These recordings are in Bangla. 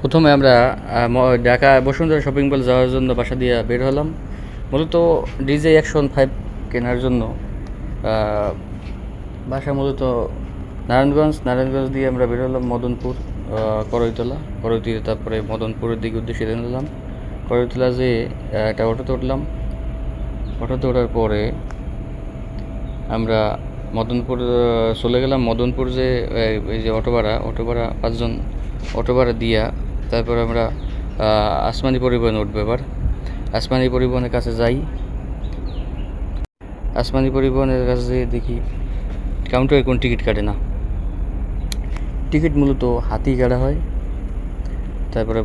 প্রথমে আমরা ঢাকা বসুন্ধরা শপিং মল যাওয়ার জন্য বাসা দিয়ে বের হলাম। মূলত ডিজে অ্যাকশন ফাইভ কেনার জন্য বাসা মূলত নারায়ণগঞ্জ নারায়ণগঞ্জ দিয়ে আমরা বের হলাম মদনপুর করইতলা করইতলা তারপরে মদনপুরের দিকে উদ্দেশ্যে নিলাম। করইতলা যে একটা অটোতে উঠলাম। অটোতে ওঠার পরে আমরা মদনপুর চলে গেলাম। মদনপুর যে এই যে অটো ভাড়া অটো ভাড়া পাঁচজন অটো ভাড়া দিয়া তারপর আমরা আসমানি পরিবহনে উঠবো এবার। আসমানি পরিবহনের কাছে যাই। আসমানি পরিবহনের কাছে যেয়ে দেখি কাউন্টারে কোন টিকিট কাটে না। টিকিট মূলত হাতি কাটা হয়। তারপরে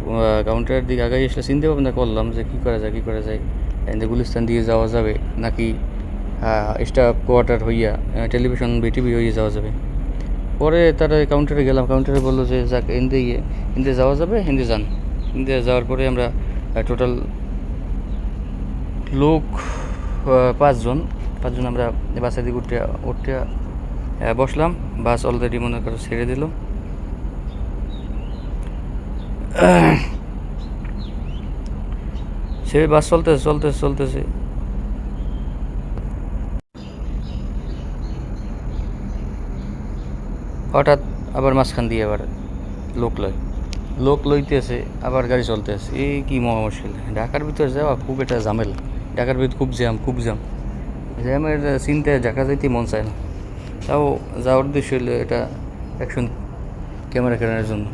কাউন্টারের দিকে আগে এসে চিন্তা ভাবনা করলাম যে কী করা যায়, কী করা যায়। এখানে গুলিস্তান দিয়ে যাওয়া যাবে নাকি স্টাফ কোয়ার্টার হইয়া টেলিভিশন, বিটিভি হয়ে যাওয়া যাবে। পরে তারা কাউন্টারে গেলাম। কাউন্টারে বলল যে, যাক, হিন্দি গিয়ে হিন্দি যাওয়া যাবে, হিন্দি যান। হিন্দি যাওয়ার পরে আমরা টোটাল লোক পাঁচজন পাঁচজন আমরা বাসের দিকে উঠে উঠে বসলাম। বাস অলরেডি মনে করো ছেড়ে দিল। সে বাস চলতেছে চলতেছে চলতেছে। হঠাৎ আবার মাঝখান দিয়ে আবার লোক লয়। লোক লইতেছে, আবার গাড়ি চলতেছে। এই কি মহা মুশকিল ঢাকার ভিতরে যাওয়া খুব একটা ঝামেলা। ঢাকার ভিতর খুব জ্যাম খুব জ্যাম। জ্যামের চিন্তায় ঢাকা যাইতে মন চায় না। তাও যাওয়ার উদ্দেশ্য হলো এটা অ্যাকশন ক্যামেরা কেনার জন্য।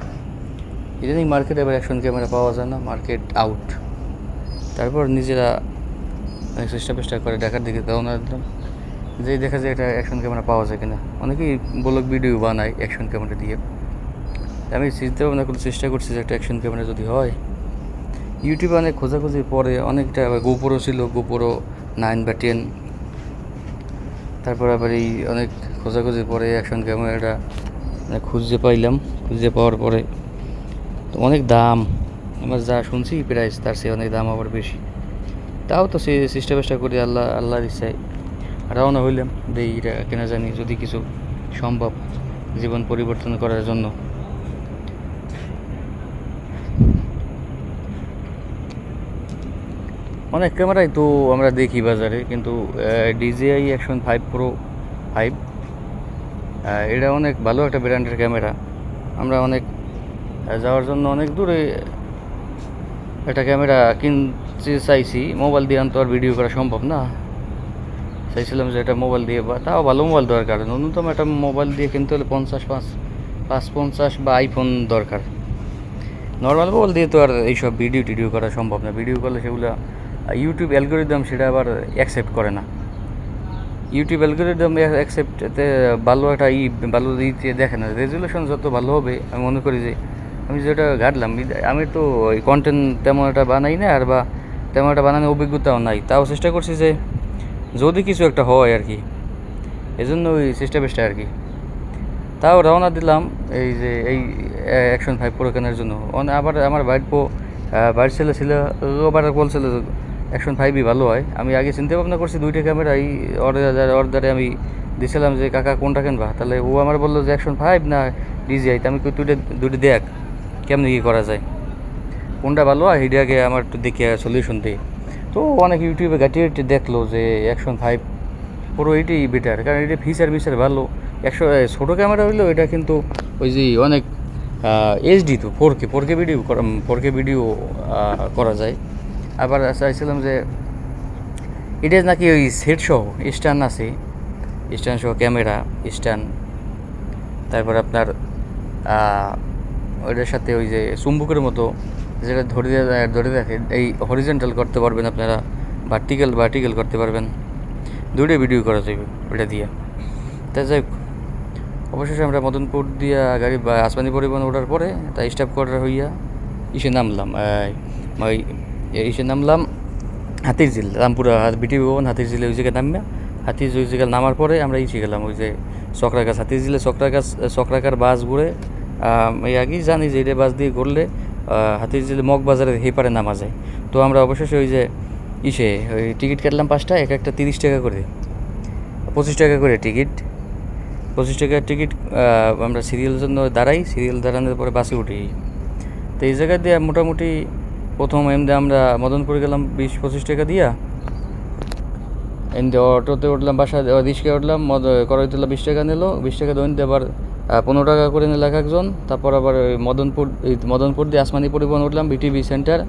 ইদানিং মার্কেটে এবার অ্যাকশন ক্যামেরা পাওয়া যায় না মার্কেট আউট তারপর নিজেরা চেষ্টা পেষ্টা করে ঢাকার দিকে রওনা দিলাম। যে দেখা যায় এটা অ্যাকশন ক্যামেরা পাওয়া যায় কিনা। অনেকেই ব্লগ ভিডিও বানায় অ্যাকশন ক্যামেরা দিয়ে। আমি চিন্তা ভাবনা করে চেষ্টা করছি যে একটা অ্যাকশন ক্যামেরা যদি হয়। ইউটিউবে অনেক খোঁজাখুঁজির পরে অনেকটা আবার গোপুরও ছিল গোপুরও নাইন বা টেন তারপর আবার এই অনেক খোঁজাখুঁজির পরে অ্যাকশন ক্যামেরাটা মানে খুঁজে পাইলাম, খুঁজে পাওয়ার পরে তো অনেক দাম। আমার যা শুনছি প্রাইস তার চেয়ে অনেক দাম আবার বেশি। তাও তো সে চেষ্টা পেষ্টা করি, আল্লাহ, আল্লাহর ইচ্ছায়। রওনা হইলাম। যে এটা কেনা জানি যদি কিছু সম্ভব জীবন পরিবর্তন করার জন্য। অনেক ক্যামেরাই তো আমরা দেখি বাজারে, কিন্তু DJI action five pro five এটা অনেক ভালো একটা ব্র্যান্ডের ক্যামেরা। আমরা অনেক যাওয়ার জন্য অনেক দূরে একটা ক্যামেরা কিনতে চাইছি। মোবাইল দিয়ে তো আর ভিডিও করা সম্ভব না। চাইছিলাম যে এটা মোবাইল দিয়ে, বা তাও ভালো মোবাইল দরকার। ন্যূনতম একটা মোবাইল দিয়ে কিনতে হলে পঞ্চাশ পাঁচ পাঁচ পঞ্চাশ বা আইফোন দরকার। নর্মাল মোবাইল দিয়ে তো আর এইসব ভিডিও টিডিও করা সম্ভব না। ভিডিও করলে সেগুলো ইউটিউব অ্যালগোরিদম সেটা আবার অ্যাকসেপ্ট করে না। ইউটিউব অ্যালগোরিদম অ্যাকসেপ্টতে ভালো একটা ই, ভালো ইতে দেখে না। রেজুলেশন যত ভালো হবে, আমি মনে করি যে, আমি যেটা ঘাটলাম আমি তো কন্টেন্ট তেমন একটা বানাই না, আর বা তেমন একটা বানানোর অভিজ্ঞতাও নাই। তাও চেষ্টা করছি যে যদি কিছু একটা হয় আর কি, এজন্য ওই চেষ্টা বেষ্টা আর কি। তাও রওনা দিলাম এই যে এই অ্যাকশন ফাইভ প্রো কেনার জন্য। আবার আমার বাইর পো ছেলে ছিল আবার বলছিল অ্যাকশন ফাইভই ভালো হয়। আমি আগে চিন্তা ভাবনা করছি দুইটা ক্যামেরা এই অর্ডার অর্ডারে আমি দিয়েছিলাম যে কাকা কোনটা কিনবা। তাহলে ও আমার বলল যে অ্যাকশন ফাইভ না ডিজিআই আমি দুইটা দুইটা দেখ, কেমনি কী করা যায়। কোনটা ভালো হয়, সেটাকে আমার একটু দেখে সলিউশন দিই তো অনেক ইউটিউবে ঘাটিয়ে ঘাটিয়ে দেখল যে অ্যাকশন ফাইভ পুরো এটাই বেটার কারণ এটা ফিচার মিচার ভালো। একশো ছোটো ক্যামেরা হইলেও এটা কিন্তু ওই যে অনেক এইচডি তো four K four K video four K video করা যায়। আবার চাইছিলাম যে এটা নাকি ওই সেট সহ স্ট্যান্ড আছে। স্ট্যান্ড সহ ক্যামেরা স্ট্যান্ড তারপর আপনার ওইটার সাথে ওই যে চুম্বকের মতো যেটা ধরে ধরে রাখে, এই হরিজেন্টাল করতে পারবেন আপনারা ভার্টিক্যাল ভার্টিক্যাল করতে পারবেন। দুইটা ভিডিও করা যাবে ওইটা দিয়ে। তাই যাই অবশেষে আমরা মদনপুর দিয়া গাড়ি আসমানি পরিবহন ওঠার পরে তাই স্টাফ কোয়ার্টার হইয়া ইসে নামলাম ওই ইসে নামলাম হাতির ঝিল রামপুরা বিটি ভবন হাতির ঝিলে ওই জায়গায় নামবে হাতির ওই জায়গায় নামার পরে আমরা ইসে গেলাম, ওই যে চক্রা গাছ হাতির ঝিলে চক্রা গাছ চক্রাকার বাস ঘুরে এই আগেই জানি যে এটা বাস দিয়ে ঘুরলে হাতির ঝিলে মগ বাজারের হেপারে নামা যায় তো আমরা অবশেষে ওই যে ইসে, ওই টিকিট কাটলাম পাঁচটা, এক একটা তিরিশ টাকা করে। পঁচিশ টাকা করে টিকিট। পঁচিশ টাকার টিকিট আমরা সিরিয়াল জন্য দাঁড়াই, সিরিয়াল দাঁড়ানোর পরে বাসে উঠি। তো এই জায়গা দিয়ে মোটামুটি প্রথম এমনি আমরা মদনপুরে গেলাম বিশ পঁচিশ টাকা দিয়া। এমনি অটোতে উঠলাম, বাসা রিক্সা উঠলাম, মদ করইতলা বিশ টাকা নিল, বিশ টাকা দৈন দিয়ে আবার পনেরো টাকা করে নিল এক একজন। তারপর আবার মদনপুর মদনপুর দিয়ে আসমানি পরিবহন উঠলাম বিটিভি সেন্টার।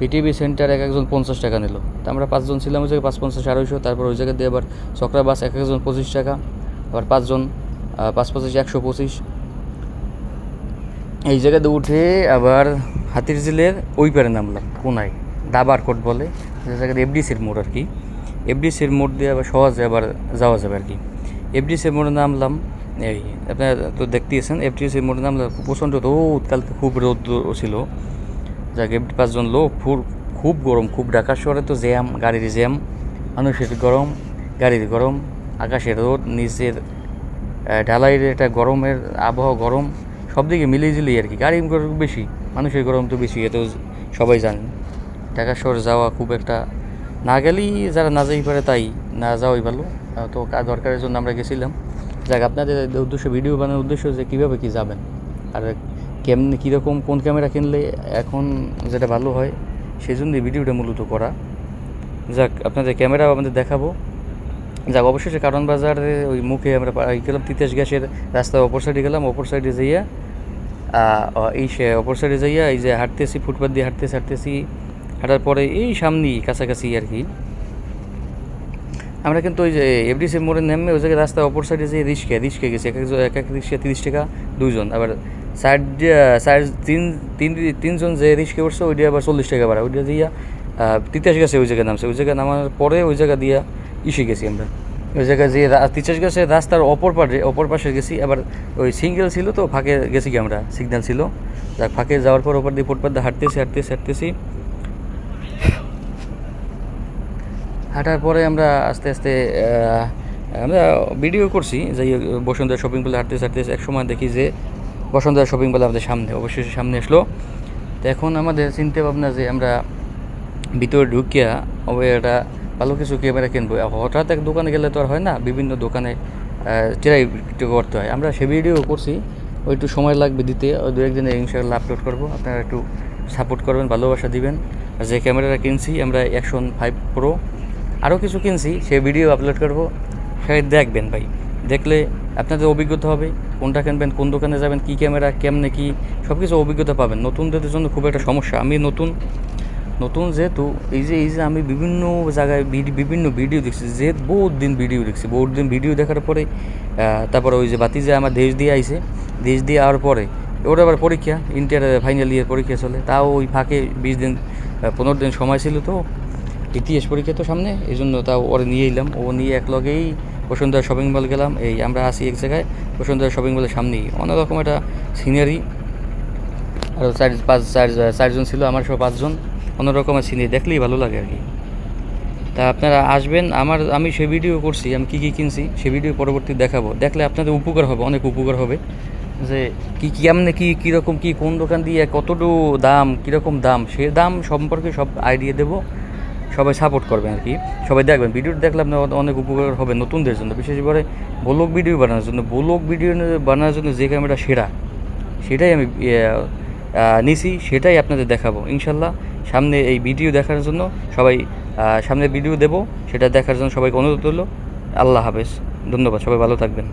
বিটিভি সেন্টার এক একজন পঞ্চাশ টাকা নিল। তা আমরা পাঁচজন ছিলাম ওই জায়গায় পাঁচ পঞ্চাশ আড়াইশো। তারপর ওই জায়গা দিয়ে আবার চক্রা বাস এক একজন পঁচিশ টাকা। আবার পাঁচজন পাঁচ পঁচিশ একশো পঁচিশ। এই জায়গাতে উঠে আবার হাতির ঝিলের ওই পারে নামলাম কোনায় দাবার কোট বলে। যে জায়গাতে এফডিসির মোড় আর কি। এফডিসির মোড় দিয়ে আবার সহজে আবার যাওয়া যাবে আর কি। এফডিসির মোড়ে নামলাম। এই, আপনার তো দেখতেইছেন এফডিসির মোড়ে নামলাম প্রচণ্ড রোদ, কালকে খুব রোদ ছিল। যাক পাঁচজন লোক খুব খুব গরম, খুব ঢাকা শহরে তো জ্যাম, গাড়ির জ্যাম, মানুষের গরম, গাড়ির গরম, আকাশের রোদ, নিচের ঢালাইয়ের একটা গরমের আবহাওয়া গরম, সব দিকে মিলিয়ে ঝিলিয়ে আর কি, গাড়ি গরম বেশি, মানুষের গরম তো বেশি এত সবাই জানেন। ঢাকা শহর যাওয়া খুব একটা না গেলেই যারা না যাই পারে তাই না যাওয়াই ভালো তো দরকারের জন্য আমরা গেছিলাম। যাক, আপনাদের উদ্দেশ্য ভিডিও বানানোর উদ্দেশ্য যে কীভাবে কী যাবেন? আর কেমনি, কীরকম, কোন ক্যামেরা কিনলে এখন যেটা ভালো হয়, সেই জন্যই ভিডিওটা মূলত করা। যাক, আপনাদের ক্যামেরা আমাদের দেখাবো। যাক, অবশেষে কারণ বাজারে ওই মুখে আমরা গেলাম তিতাস গ্যাসের রাস্তার অপর সাইডে গেলাম অপর সাইডে যাইয়া এই সে অপর সাইডে যাইয়া, এই যে হাঁটতেছি ফুটপাথ দিয়ে হাঁটতেছি হাঁটতেছি, হাঁটার পরে এই সামনেই কাছাকাছি আর কি আমরা কিন্তু ওই যে এফডিসি মোড়ে নেমে ওই জায়গায় রাস্তার অপর সাইডে যে রিক্সা রিক্সা গেছে। এক একজন এক এক রিক্সা তিরিশ টাকা, দুইজন। আবার সাইড সাইড তিন তিন তিনজন যে রিক্সা উঠছে ওইটা আবার চল্লিশ টাকা ভাড়া। ওইটা দিয়া তিতাস গেছে ওই জায়গায় নামছে। ওই জায়গায় নামার পরে ওই জায়গা দিয়া ইসে গেছি আমরা। ওই জায়গায় যে তিতাস গেছে, রাস্তার অপর পাশে অপর পাশে গেছি। আবার ওই সিঙ্গেল ছিল তো, ফাঁকে গেছি কি আমরা? সিগন্যাল ছিল। যাক, ফাঁকে যাওয়ার পর ওপর দিয়ে ফুটপাথ দিয়ে হাঁটতেছি হাঁটতেছি হাঁটতেছি। হাঁটার পরে আমরা আস্তে আস্তে আমরা ভিডিও করছি যে বসুন্ধরা শপিং মলে হাঁটতে হাঁটতে এক সময় দেখি যে বসুন্ধরা শপিং মল আমাদের সামনে, অবশেষে সামনে আসলো। তো এখন আমাদের চিন্তা ভাবনা যে আমরা ভিতরে ঢুকিয়া একটা ভালো কিছু ক্যামেরা কিনবো। হঠাৎ এক দোকানে গেলে তো আর হয় না, বিভিন্ন দোকানে চেরাই করতে হয়। আমরা সে ভিডিও করছি ওই একটু সময় লাগবে দিতে, ওই দু একদিনে ইনশাআল্লাহ আপলোড করব। আপনারা একটু সাপোর্ট করবেন, ভালোবাসা দিবেন। যে ক্যামেরাটা কিনছি, আমরা অ্যাকশন ফাইভ প্রো আরও কিছু কিনছি সে ভিডিও আপলোড করব। সে দেখবেন ভাই। দেখলে আপনাদের অভিজ্ঞতা হবে, কোনটা কিনবেন, কোন দোকানে যাবেন, কী ক্যামেরা কেমনে কী সব কিছু অভিজ্ঞতা পাবেন। নতুনদের জন্য খুব একটা সমস্যা। আমি নতুন নতুন যেহেতু, এই যে এই যে আমি বিভিন্ন জায়গায় বিভিন্ন ভিডিও দেখছি, যে বহুত দিন ভিডিও দেখছি। বহুত দিন ভিডিও দেখার পরে তারপরে ওই যে বাতি যে আমার দেশ দিয়ে আইছে। দেশ দিয়ে আওয়ার পরে, ওর আবার পরীক্ষা ইন্টার ফাইনাল ইয়ার পরীক্ষা চলে। তাও ওই ফাঁকে বিশ দিন পনেরো দিন সময় ছিল তো। ইতিহাস পরীক্ষা তো সামনে এই জন্য তাও ওরে নিয়ে এলাম। ও নিয়ে এক লগেই বসুন্ধরা শপিং মল গেলাম। এই আমরা আসি এক জায়গায়, বসুন্ধরা শপিং মলের সামনেই। অনেক অন্যরকম একটা সিনারি আর চার পাঁচ চার চারজন ছিল, আমার সব পাঁচজন। অন্যরকমের সিনারি দেখলেই ভালো লাগে আর কি। তা আপনারা আসবেন, আমার, আমি সে ভিডিও করছি, আমি কী কী কিনছি সে ভিডিও পরবর্তী দেখাবো। দেখলে আপনাদের উপকার হবে, অনেক উপকার হবে। যে কী কী কেমনে, কী কীরকম কী কোন দোকান দিয়ে কতটুকু দাম কীরকম দাম, সে দাম সম্পর্কে সব আইডিয়া দেবো। সবাই সাপোর্ট করবেন আর কি। সবাই দেখবেন ভিডিওটা দেখলে আপনার অনেক উপকার হবে নতুনদের জন্য। বিশেষ করে ব্লগ ভিডিও বানানোর জন্য। ব্লগ ভিডিও বানানোর জন্য যে ক্যামেরা সেরা সেটাই আমি ইয়ে, নিছি সেটাই আপনাদের দেখাবো ইনশাল্লাহ। সামনে এই ভিডিও দেখার জন্য সবাই সামনে ভিডিও দেবো সেটা দেখার জন্য সবাইকে অনুরোধ করল আল্লাহ হাফেজ। ধন্যবাদ সবাই ভালো থাকবেন।